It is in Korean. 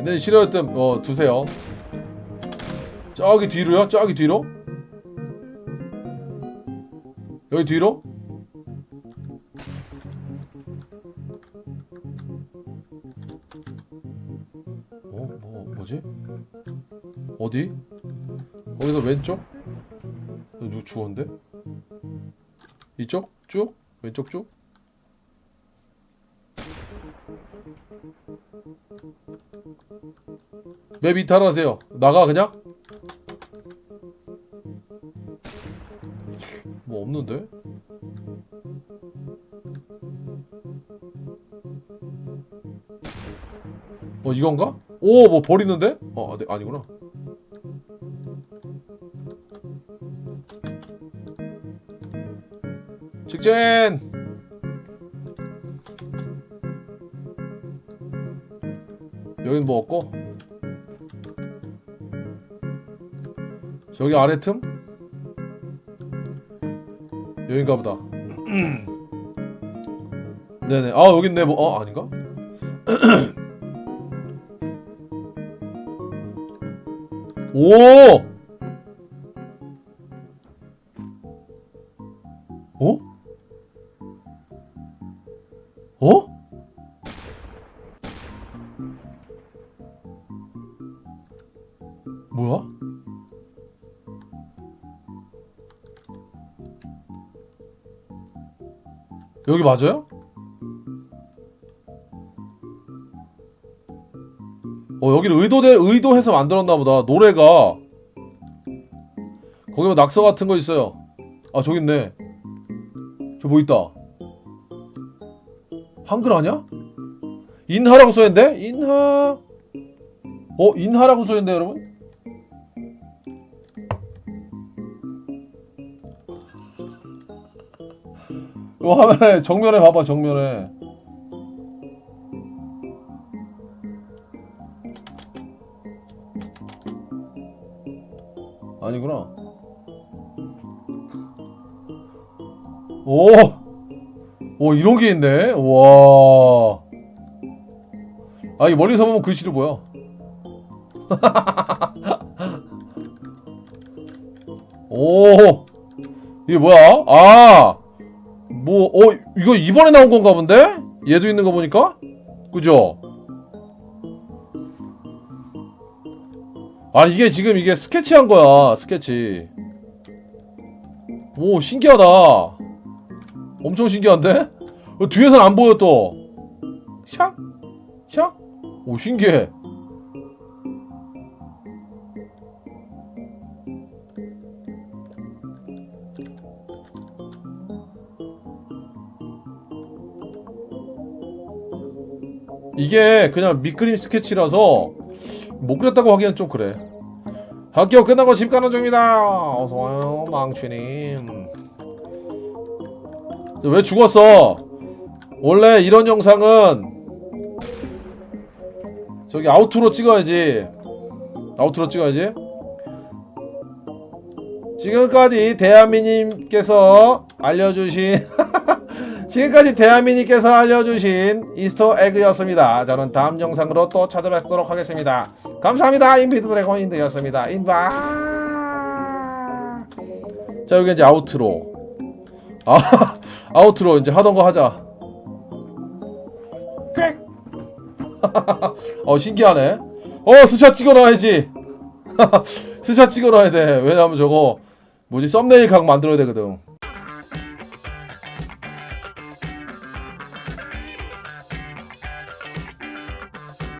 근데 싫어했던 어 두세요. 저기 뒤로요? 저기 뒤로? 여기 뒤로? 어? 뭐 뭐지? 어디? 거기서 왼쪽? 누구 죽었는데? 이쪽? 쭉? 왼쪽 쭉? 맵 이탈하세요. 나가 그냥? 뭐 없는데? 어 이건가? 오 뭐 버리는데? 어 네, 아니구나. 직진! 여긴 뭐 없고 저기 아래 틈? 여긴가 보다 네네 아 여기 있네 뭐 어 아닌가? 오! 어? 뭐야? 여기 맞아요? 어 여기를 의도대 의도해서 만들었나 보다 노래가 거기 뭐 낙서 같은 거 있어요 아 저기 있네 저 뭐 있다 한글 아니야? 인하라고 써있는데? 인하 어 인하라고 써있는데 여러분? 이 화면에 정면에 봐봐 정면에 아니구나 오! 오 이런 게 있네 와 아, 이 멀리서 보면 글씨도 보여. 오, 이게 뭐야? 아, 뭐, 어, 이거 이번에 나온 건가 본데? 얘도 있는 거 보니까? 그죠? 아, 이게 지금 이게 스케치 한 거야, 스케치. 오, 신기하다. 엄청 신기한데? 어, 뒤에선 안 보여 또. 샥? 샥? 오 신기해. 이게 그냥 밑그림 스케치라서 못 그렸다고 하기엔 좀 그래. 학교 끝나고 집 가는 중입니다. 어서 와요, 망치님. 왜 죽었어? 원래 이런 영상은 저기 아우트로 찍어야지 아우트로 찍어야지 지금까지 대한민님께서 알려주신 지금까지 대한민님께서 알려주신 이스터 에그였습니다. 저는 다음 영상으로 또 찾아뵙도록 하겠습니다. 감사합니다. 인피드 드래곤 인드였습니다. 인바. 자 여기 이제 아우트로. 아 아우트로 이제 하던 거 하자. 꽥 어 신기하네. 어 스샷 찍어놔야지. 스샷 찍어놔야 돼. 왜냐하면 저거 뭐지? 썸네일 각 만들어야 되거든.